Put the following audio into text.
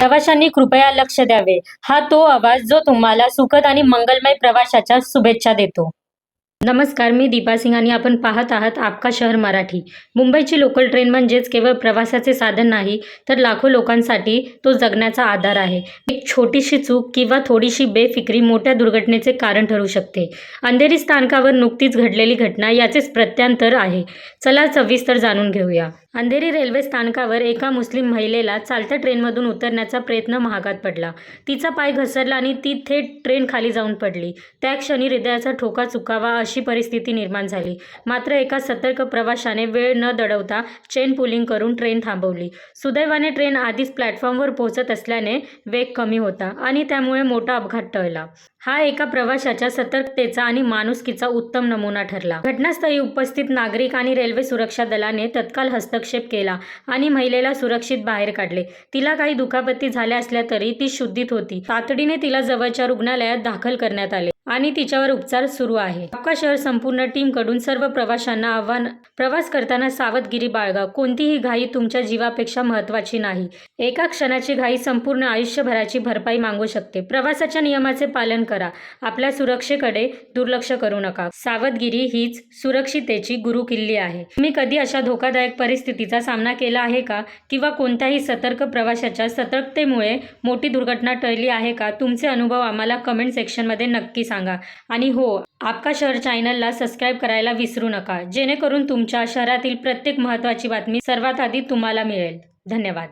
प्रवाशांनी कृपया लक्ष द्यावे. हा तो आवाज जो तुम्हाला सुखद आणि मंगलमय प्रवाशाच्या शुभेच्छा देतो. नमस्कार मी दीपा सिंग आणि आपण पाहत आहात आपका शहर मराठी. मुंबईची लोकल ट्रेन म्हणजेच केवळ प्रवासाचे साधन नाही तर लाखो लोकांसाठी तो जगण्याचा आधार आहे. एक छोटीशी चूक किंवा थोडीशी बेफिक्री मोठ्या दुर्घटनेचे कारण ठरू शकते. अंधेरी स्थानकावर नुकतीच घडलेली घटना याचेच प्रत्यांतर आहे. चला सविस्तर जाणून घेऊया. अंधेरी रेल्वे स्थानकावर एका मुस्लिम महिलेला चालत्या ट्रेनमधून उतरण्याचा प्रयत्न महागात पडला. तिचा पाय घसरला आणि ती थेट ट्रेन खाली जाऊन पडली. त्या क्षणी हृदयाचा ठोका चुकावा अशी परिस्थिती निर्माण झाली. मात्र एका सतर्क प्रवाशाने वेळ न दडवता चेन पुलिंग करून ट्रेन थांबवली. सुदैवाने ट्रेन आधीच प्लॅटफॉर्मवर पोहोचत असल्याने वेग कमी होता आणि त्यामुळे मोठा अपघात टळला. हा एका प्रवाशाच्या सतर्कतेचा आणि माणुसकीचा उत्तम नमुना ठरला. घटनास्थळी उपस्थित नागरिक आणि रेल्वे सुरक्षा दलाने तत्काल हस्त हस्तक्षेप केला आणि महिलेला सुरक्षित बाहेर काढले. तिला काही दुखापती झाल्या असल्या तरी ती शुद्धीत होती. तातडीने तिला जवळच्या रुग्णालयात दाखल करण्यात आले. आणि तिच्यावर उपचार सुरू आहे. अक्का शहर संपूर्ण टीमकडून सर्व प्रवाशांना आव्हान प्रवास करताना सावधगिरी बाळगा. कोणतीही घाई तुमच्या जीवापेक्षा महत्त्वाची नाही. एका क्षणाची घाई संपूर्ण आयुष्यभराची भरपाई मागू शकते. प्रवासाच्या नियमाचे पालन करा. आपल्या सुरक्षेकडे दुर्लक्ष करू नका. सावधगिरी हीच सुरक्षितेची गुरुकिल्ली आहे. तुम्ही कधी अशा धोकादायक परिस्थितीचा सामना केला आहे का? किंवा कोणत्याही सतर्क प्रवाशाच्या सतर्कतेमुळे मोठी दुर्घटना टळली आहे का? तुमचे अनुभव आम्हाला कमेंट सेक्शनमध्ये नक्की सांगा. आणि हो आपका शहर चॅनलला सबस्क्राईब करायला विसरू नका. जेणेकरून तुमच्या शहरातील प्रत्येक महत्त्वाची बातमी सर्वात आधी तुम्हाला मिळेल. धन्यवाद.